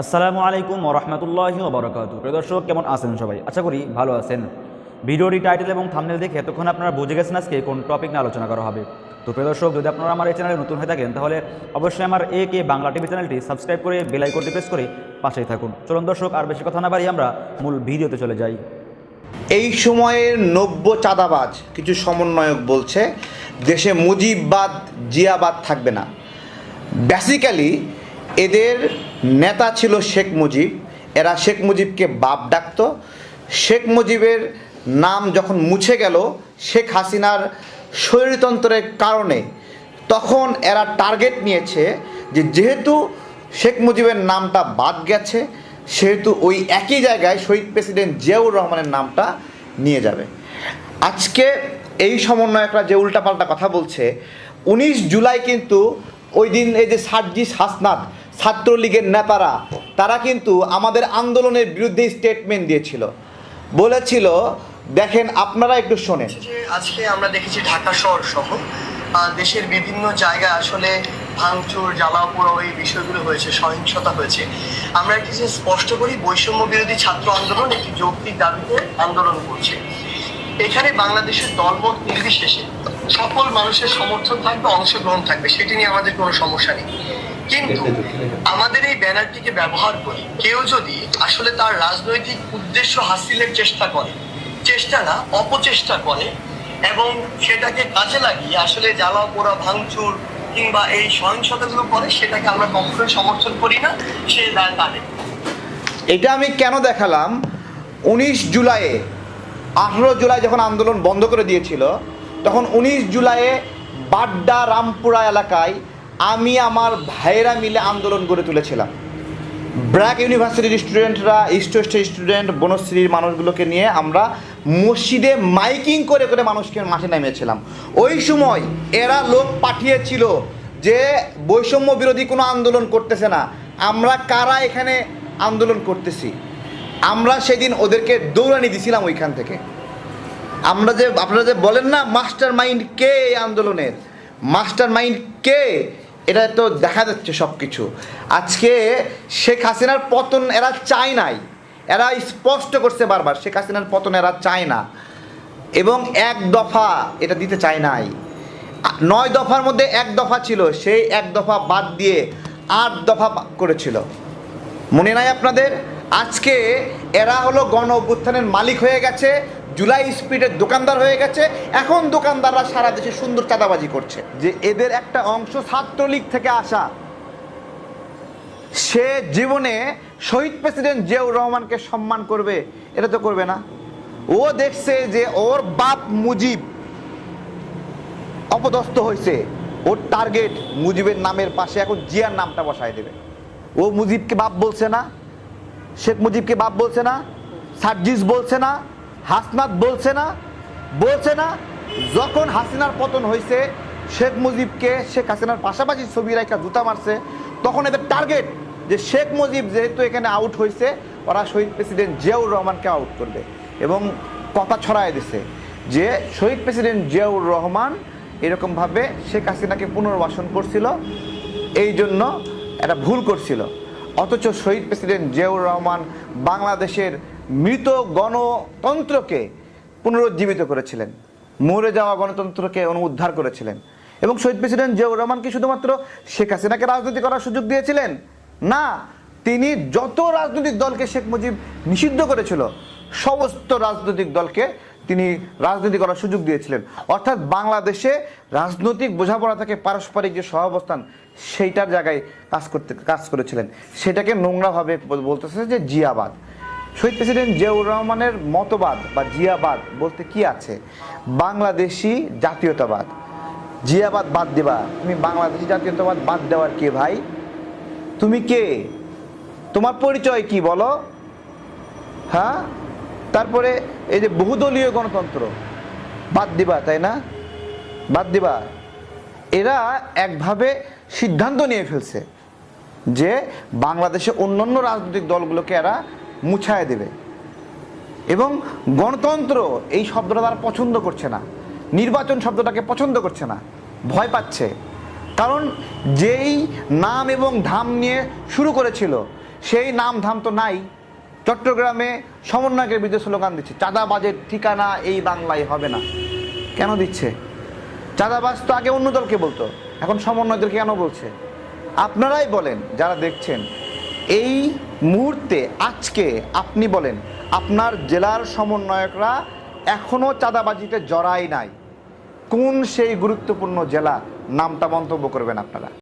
আসসালামু আলাইকুম ওরহমতুল্লাহি ওবরাকাতু প্রিয় দর্শক, কেমন আছেন সবাই? আশা করি ভালো আছেন। ভিডিওটি টাইটেল এবং থামনেল দেখে এতক্ষণ আপনারা বুঝে গেছেন আজকে কোন টপিক নিয়ে আলোচনা করা হবে। তো প্রিয় দর্শক, যদি আপনারা আমার এই চ্যানেলে নতুন হয়ে থাকেন, তাহলে অবশ্যই আমার এ কে বাংলা টিভি চ্যানেলটি সাবস্ক্রাইব করে বেল আইকনটি প্রেস করে পাশেই থাকুন। চলুন দর্শক, আর বেশি কথা না বাড়ি আমরা মূল ভিডিওতে চলে যাই। এই সময়ের নব্য চাঁদাবাজ কিছু সমন্বয়ক বলছে, দেশে মুজিববাদ, জিয়াবাদ থাকবে না। বেসিক্যালি এদের নেতা ছিল শেখ মুজিব। এরা শেখ মুজিবকে বাপ ডাকত। শেখ মুজিবের নাম যখন মুছে গেল শেখ হাসিনার শরীরতন্ত্রের কারণে, তখন এরা টার্গেট নিয়েছে যে যেহেতু শেখ মুজিবের নামটা বাদ গেছে, সেহেতু ওই একই জায়গায় শহীদ প্রেসিডেন্ট জিয়াউর রহমানের নামটা নিয়ে যাবে। আজকে এই সমন্বয়করা যে উল্টাপাল্টা কথা বলছে, উনিশ জুলাই কিন্তু ওই দিন এই যে সার্জিস হাসনাত ছাত্রলীগের নেতারা, তারা কিন্তু আমাদের আন্দোলনের বিরুদ্ধে স্টেটমেন্ট দিয়েছিল। বলেছিল, দেখেন, আপনারা একটু শোনেন। আজকে আমরা দেখেছি ঢাকা শহর সহ দেশের বিভিন্ন জায়গায় আসলে ভাঙচুর জ্বালাপোড়া এই বিষয়গুলো হয়েছে, সহিংসতা হয়েছে। আমরা একটি যে স্পষ্ট করি, বৈষম্য বিরোধী ছাত্র আন্দোলন একটি যৌক্তিক দাবিতে আন্দোলন করছে। এখানে বাংলাদেশের দলমত নির্বিশেষে সকল মানুষের সমর্থন থাকবে, অংশগ্রহণ থাকবে, সেটি নিয়ে আমাদের কোনো সমস্যা নেই। কিন্তু আমাদের এই ব্যানারটিকে ব্যবহার করে, কেউ যদি আসলে তার রাজনৈতিক উদ্দেশ্য হাসিলের চেষ্টা করে, চেষ্টা না, অপচেষ্টা করে, এবং সেটাকে কাজে লাগিয়ে আসলে জ্বালা, পোড়া, ভাঙচুর কিংবা এই সহিংসতাগুলো করে, সেটাকে আমরা কখনোই সমর্থন করি না, সে দায় তাদের এটা আমি কেন দেখালাম? উনিশ জুলাইয়ে, আঠেরো জুলাই যখন আন্দোলন বন্ধ করে দিয়েছিল, তখন উনিশ জুলাইয়ে বাড্ডা রামপুরা এলাকায় আমি আমার ভাইয়েরা মিলে আন্দোলন গড়ে তুলেছিলাম। ব্র্যাক ইউনিভার্সিটির স্টুডেন্টরা ইস্ট ওয়েস্টের স্টুডেন্ট, বনশ্রীর মানুষগুলোকে নিয়ে আমরা মসজিদে মাইকিং করে করে মানুষকে মাঠে নেমেছিলাম ওই সময় এরা লোক পাঠিয়েছিল যে বৈষম্য বিরোধী কোনো আন্দোলন করতেছে না। আমরা কারা এখানে আন্দোলন করতেছি? আমরা সেদিন ওদেরকে দৌড়ানি দিছিলাম ওইখান থেকে। আমরা যে, আপনারা যে বলেন না মাস্টার মাইন্ড কে এই আন্দোলনের? মাস্টার মাইন্ড কে এটা তো দেখা যাচ্ছে সব কিছু আজকে শেখ হাসিনার পতন এরা চায় নাই। এরা স্পষ্ট করছে বারবার, শেখ হাসিনার পতন এরা চায় না। এবং এক দফা এটা দিতে চায় নাই। নয় দফার মধ্যে এক দফা ছিল, সেই এক দফা বাদ দিয়ে আট দফা করেছিল। মনে নাই আপনাদের? আজকে এরা হলো গণ অভ্যুত্থানের মালিক হয়ে গেছে জুলাই স্পিডের দোকানদার হয়ে গেছে। এখন দোকানদাররা সারা দেশে সুন্দর চাঁদাবাজি করছে। যে এদের একটা অংশ ছাত্রলীগ থেকে আসা। সে জীবনে শহীদ প্রেসিডেন্ট জিয়াউর রহমানকে সম্মান করবে, এটা তো করবে না। ও দেখছে যে ওর বাপ মুজিব অপদস্থ হয়েছে। ওর টার্গেট মুজিবের নামের পাশে, এখন জিয়ার নামটা বসায় দেবে। ও মুজিবকে বাপ বলছে না, শেখ মুজিবকে বাপ বলছে না, সার্জিস বলছে না হাসনাত বলছে না বলছে না, যখন হাসিনার পতন হয়েছে, শেখ মুজিবকে শেখ হাসিনার পাশাপাশি ছবি রেখা জুতা মারছে, তখন এদের টার্গেট যে শেখ মুজিব যেহেতু এখানে আউট হয়েছে, ওরা শহীদ প্রেসিডেন্ট জিয়াউর রহমানকে আউট করবে এবং কথা ছড়ায় দিছে যে শহীদ প্রেসিডেন্ট জিয়াউর রহমান এরকমভাবে শেখ হাসিনাকে পুনর্বাসন করছিল, এই জন্য একটা ভুল করছিল। অথচ শহীদ প্রেসিডেন্ট জিয়াউর রহমান বাংলাদেশের মৃত গণতন্ত্রকে পুনরুজ্জীবিত করেছিলেন। মরে যাওয়া গণতন্ত্রকে অনুদ্ধার করেছিলেন। এবং শহীদ প্রেসিডেন্ট জিয়াউর রহমান কি শুধুমাত্র শেখ হাসিনাকে রাজনীতি করার সুযোগ দিয়েছিলেন? না, তিনি যত রাজনৈতিক দলকে শেখ মুজিব নিষিদ্ধ করেছিল, সমস্ত রাজনৈতিক দলকে তিনি রাজনীতি করার সুযোগ দিয়েছিলেন। অর্থাৎ বাংলাদেশে রাজনৈতিক বোঝাপড়া থেকে পারস্পরিক যে সহাবস্থান, সেইটার জায়গায় কাজ করতে, কাজ করেছিলেন। সেটাকে নোংরাভাবে বল- বলতেছে যে জিয়াবাদ। শহীদ প্রেসিডেন্ট জিয়াউর রহমানের মতবাদ বা জিয়াবাদ বলতে কি আছে? বাংলাদেশি জাতীয়তাবাদ। জিয়াবাদ বাদ দেবা। তুমি বাংলাদেশি জাতীয়তাবাদ বাদ দেওয়ার কে ভাই? তুমি কে? তোমার পরিচয় কি বলো? হ্যাঁ? তারপরে এই যে বহুদলীয় গণতন্ত্র, বাদ দিবা, তাই না? বাদ দিবা। এরা একভাবে সিদ্ধান্ত নিয়ে ফেলছে যে বাংলাদেশে অন্যান্য রাজনৈতিক দলগুলোকে এরা মুছায় দেবে। এবং গণতন্ত্র এই শব্দটা তারা পছন্দ করছে না। নির্বাচন শব্দটাকে পছন্দ করছে না। ভয় পাচ্ছে। কারণ যেই নাম এবং ধাম নিয়ে শুরু করেছিল, সেই নাম ধাম তো নাই। চট্টগ্রামে সমন্বয়কের বিরুদ্ধে স্লোগান দিচ্ছে, চাঁদাবাজের ঠিকানা এই বাংলায় হবে না। কেন দিচ্ছে? চাঁদাবাজ তো আগে অন্য দলকে বলতো, এখন সমন্বয়দেরকে কেন বলছে? আপনারাই বলেন, যারা দেখছেন এই মুহূর্তে আজকে আপনি বলেন, আপনার জেলার সমন্বয়করা এখনও চাঁদাবাজিতে জড়াই নাই। কোন সেই গুরুত্বপূর্ণ জেলা? নামটা মন্তব্য করবেন আপনারা।